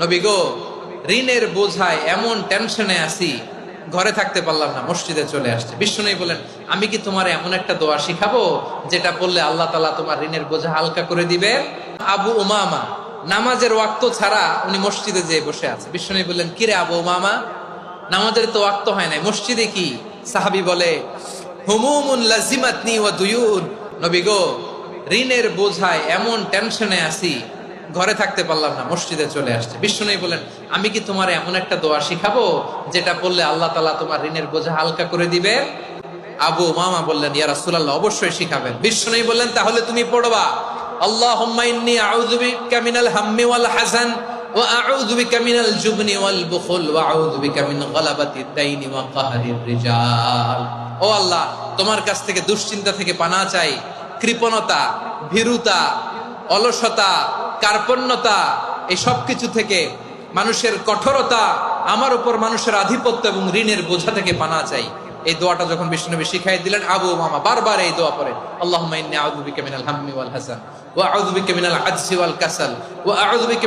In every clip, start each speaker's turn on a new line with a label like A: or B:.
A: নবী গো, ঋণের বোঝায় এমন টেনশনে আছি, ঘরে থাকতে পারলাম না, মসজিদে চলে আসছে। বিষ্ণু বলেন আমি কি তোমার এমন একটা দোয়া শিখাবো, যেটা বললে আল্লাহ তালা তোমার ঋণের বোঝা হালকা করে দিবে? আবু উমামা, নামাজের ওয়াক্ত ছাড়া উনি মসজিদে যেয়ে বসে আছে। বিষ্ণু বললেন, কিরে আবু উমামা, নামাজের তো ওয়াক্ত হয় নাই, মসজিদে কি? সাহাবি বলে, হুমুমুন লাজিমাতনি ওয়া নবী গো, ঋণের বোঝায় এমন টেনশনে আছি ঘরে থাকতে পারলাম না, মসজিদে চলে আসছে। বিষ্ণু বলেন আমি কি তোমার এমন একটা দোয়া শিখাবো, যেটা বললে আল্লাহ তালা তোমার ঋণের বোঝা হালকা করে দিবে আবু মামা বললেন, ইয়া অবশ্যই শিখাবেন। বিষ্ণু বললেন, তাহলে তুমি পড়বা মিনাল হাম্মি ওয়াল আল্লাহ, তোমার কাছ থেকে দুশ্চিন্তা থেকে পানা চাই, কৃপণতা, ভীরুতা, অলসতা কার্পণ্যতা, এই সব কিছু থেকে মানুষের কঠোরতা, আমার উপর মানুষের আধিপত্য এবং ঋণের বোঝা থেকে পানা চাই। এই দোয়াটা যখন বিষ্ণুনবী শিখাই দিলেন, আবু মামা বারবার এই দোয়া পড়েন। বিকা মিনাল হাসান আউযু বিকা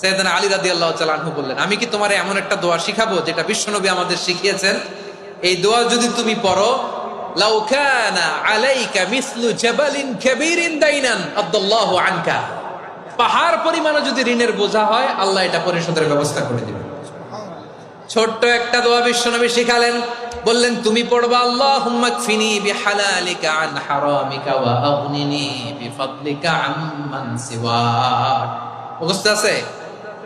A: সৈয়দানা আলী রাদি আল্লাহ তালু বললেন, আমি কি তোমার এমন একটা দোয়া শিখাবো যেটা বিশ্বনবী আমাদের শিখিয়েছেন? এই দোয়া যদি তুমি পড়ো ছোট্ট একটা দোয়া বিশ্বনবী শিখালেন, বললেন, তুমি পড়বা মুখস্থ আছে?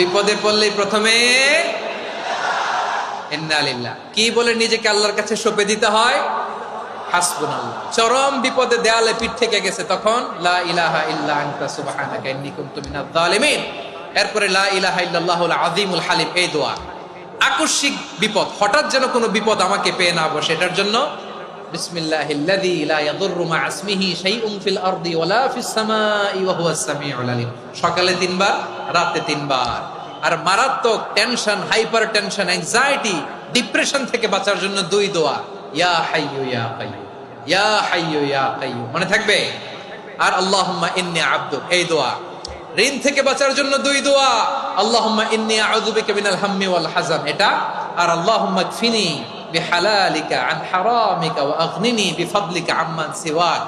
A: বিপদে পড়লেই প্রথমে কি বলে নিজেকে আল্লাহর কাছে সঁপে দিতে হয়? চরম বিপদে দেয়ালে পিঠ থেকে গেছে তখন এরপরে লা দোয়া। আকস্মিক বিপদ, হঠাৎ যেন কোনো বিপদ আমাকে পেয়ে না বসে, এটার জন্য সকালে তিনবার রাতে তিনবার। আর মারাত্মক tension hyper tension anxiety depression থেকে বাঁচার জন্য দুই দোয়া। ইয়া হাইয়ু ইয়া কাইয়্যুম। ইয়া হাইয়ু ইয়া কাইয়্যুম। মনে থাকবে? আর আল্লাহুম্মা ইন্নী আবদুক এই দোয়া। ঋণ থেকে বাঁচার জন্য দুই দোয়া। আল্লাহুম্মা ইন্নী আউযু বিকা মিনাল হাম্মি ওয়াল হাযান এটা। আর আল্লাহুম্মা কফিনি বিহালালিকা আন হারামিকা ওয়া আগনিনি বিফাদলিকা আম্মান সিওয়াক।